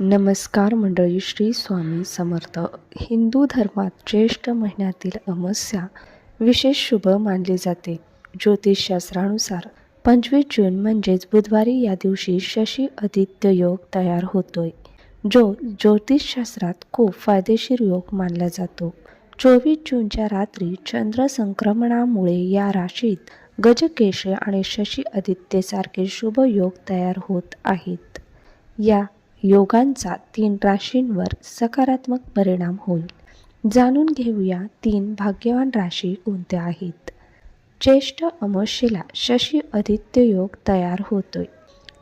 नमस्कार मंडळी श्री स्वामी समर्थ. हिंदू धर्मात ज्येष्ठ महिन्यातील अमस्या विशेष शुभ मानली जाते. ज्योतिषशास्त्रानुसार पंचवीस जून म्हणजेच बुधवारी या दिवशी शशी आदित्य योग तयार होतोय जो ज्योतिषशास्त्रात खूप फायदेशीर योग मानला जातो. चोवीस जूनच्या रात्री चंद्र संक्रमणामुळे या राशीत गजकेश आणि शशी आदित्यसारखे शुभ योग तयार होत आहेत. या योगांचा तीन राशींवर सकारात्मक परिणाम होईल. जाणून घेऊया तीन भाग्यवान राशी कोणत्या आहेत. ज्येष्ठ अमावस्येला शशी आदित्य योग तयार होतोय.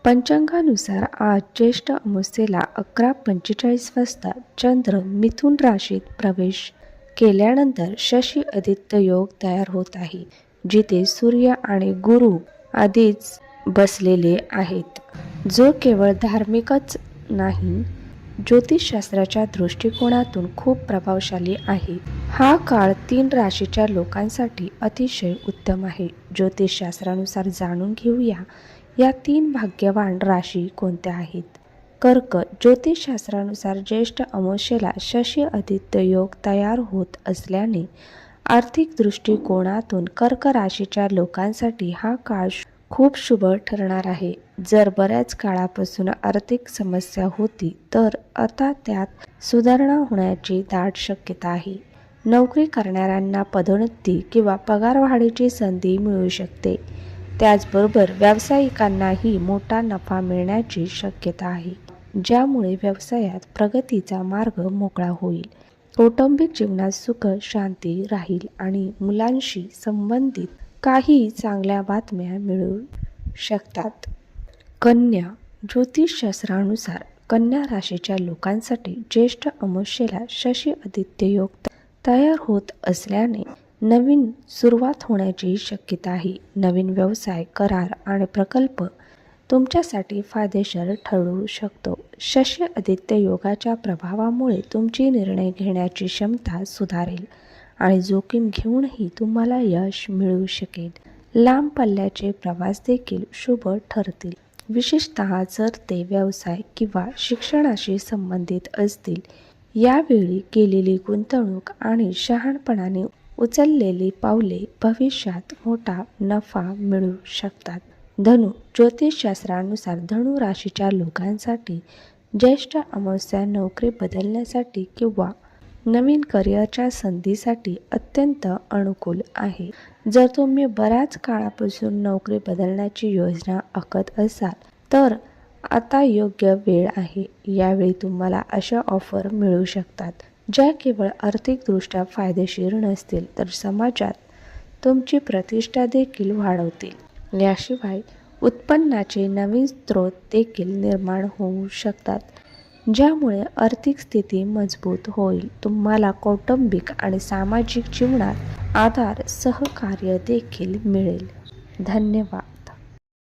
पंचांगानुसार आज ज्येष्ठ अमावस्येला अकरा पंचेचाळीस वाजता चंद्र मिथुन राशीत प्रवेश केल्यानंतर शशी आदित्य योग तयार होत आहे जिथे सूर्य आणि गुरु आधीच बसलेले आहेत. जो केवळ धार्मिकच नाही. ज्योतिषशास्त्राच्या दृष्टिकोनातून खूप प्रभावशाली आहे. हा काळ तीन राशीच्या लोकांसाठी अतिशय उत्तम आहे. ज्योतिषशास्त्रानुसार जाणून घेऊया या तीन भाग्यवान राशी कोणत्या आहेत? कर्क ज्योतिषशास्त्रानुसार ज्येष्ठ अमावस्येला शशी आदित्य योग तयार होत असल्याने आर्थिक दृष्टिकोनातून कर्क राशीच्या लोकांसाठी हा काळ खूप शुभ ठरणार आहे. जर बऱ्याच काळापासून आर्थिक समस्या होती तर आता त्यात सुधारणा होण्याची दाट शक्यता आहे. नोकरी करणाऱ्यांना पदोन्नती किंवा पगारवाढीची संधी मिळू शकते. त्याचबरोबर व्यावसायिकांनाही मोठा नफा मिळण्याची शक्यता आहे ज्यामुळे व्यवसायात प्रगतीचा मार्ग मोकळा होईल. कौटुंबिक जीवनात सुख शांती राहील आणि मुलांशी संबंधित काही चांगल्या बातम्या मिळू शकतात. कन्या ज्योतिषशास्त्रानुसार कन्या राशीच्या लोकांसाठी ज्येष्ठ अमावस्येला शशी आदित्य योग तयार होत असल्याने नवीन सुरुवात होण्याची शक्यता आहे. नवीन व्यवसाय करार आणि प्रकल्प तुमच्यासाठी फायदेशीर ठरू शकतो. शशी आदित्य योगाच्या प्रभावामुळे तुमची निर्णय घेण्याची क्षमता सुधारेल. आणि जोखीम घेऊनही तुम्हाला यश मिळू शकेल. लांब पल्ल्याचे प्रवास देखील शुभ ठरतील. विशेषतः जर ते व्यवसाय किंवा शिक्षणाशी संबंधित असतील. यावेळी केलेली गुंतवणूक आणि शहाणपणाने उचललेली पावले भविष्यात मोठा नफा मिळू शकतात. धनु ज्योतिषशास्त्रानुसार धनु राशीच्या लोकांसाठी ज्येष्ठ अमावस्या नोकरी बदलण्यासाठी किंवा नवीन करिअरच्या संधीसाठी अत्यंत अनुकूल आहे. जर तुम्ही बऱ्याच काळापासून नोकरी बदलण्याची योजना आखत असाल तर आता योग्य वेळ आहे. यावेळी तुम्हाला अशा ऑफर मिळू शकतात ज्या केवळ आर्थिकदृष्ट्या फायदेशीर नसतील तर समाजात तुमची प्रतिष्ठा देखील वाढवतील. याशिवाय उत्पन्नाचे नवीन स्रोत देखील निर्माण होऊ शकतात. ज्यामुळे आर्थिक स्थिती मजबूत होईल. तुम्हाला कौटुंबिक आणि सामाजिक जीवनात आधार सहकार्य देखील मिळेल. धन्यवाद.